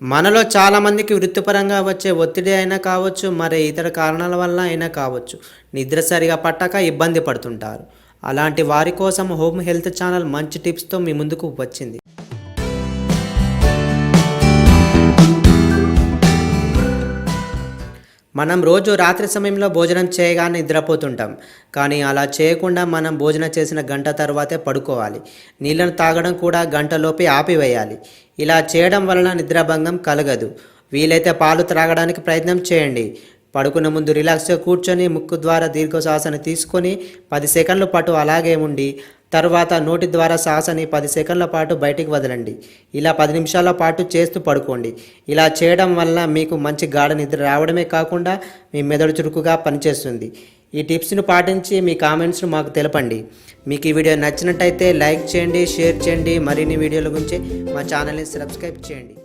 మనలో చాలామందికి వృత్తిపరంగా వచ్చే ఒత్తిడి అయినా కావచ్చు మరి ఇతర కారణాల వల్ల అయినా కావచ్చు నిద్ర సరిగా పట్టక ఇబ్బంది పడుతుంటారు. అలాంటి వారి కోసం హోమ్ హెల్త్ ఛానల్ మంచి టిప్స్తో మీ ముందుకు వచ్చింది. మనం రోజు రాత్రి సమయంలో భోజనం చేయగానే నిద్రపోతుంటాం. కానీ అలా చేయకుండా మనం భోజనం చేసిన గంట తర్వాతే పడుకోవాలి. నీళ్ళను తాగడం కూడా గంటలోపే ఆపివేయాలి. ఇలా చేయడం వలన నిద్రాభంగం కలగదు. వీలైతే పాలు త్రాగడానికి ప్రయత్నం చేయండి. పడుకునే ముందు రిలాక్స్గా కూర్చొని ముక్కు ద్వారా దీర్ఘశ్వాసను తీసుకొని పది సెకండ్ల పాటు అలాగే ఉండి తర్వాత నోటి ద్వారా శ్వాసని పది సెకండ్ల పాటు బయటికి వదలండి. ఇలా పది నిమిషాల పాటు చేస్తూ పడుకోండి. ఇలా చేయడం వల్ల మీకు మంచి గాఢ నిద్ర రావడమే కాకుండా మీ మెదడు చురుకుగా పనిచేస్తుంది. ఈ టిప్స్ను పాటించి మీ కామెంట్స్ను మాకు తెలపండి. మీకు ఈ వీడియో నచ్చినట్టయితే లైక్ చేయండి షేర్ చేయండి. మరిన్ని వీడియోల గురించి మా ఛానల్ని సబ్స్క్రైబ్ చేయండి.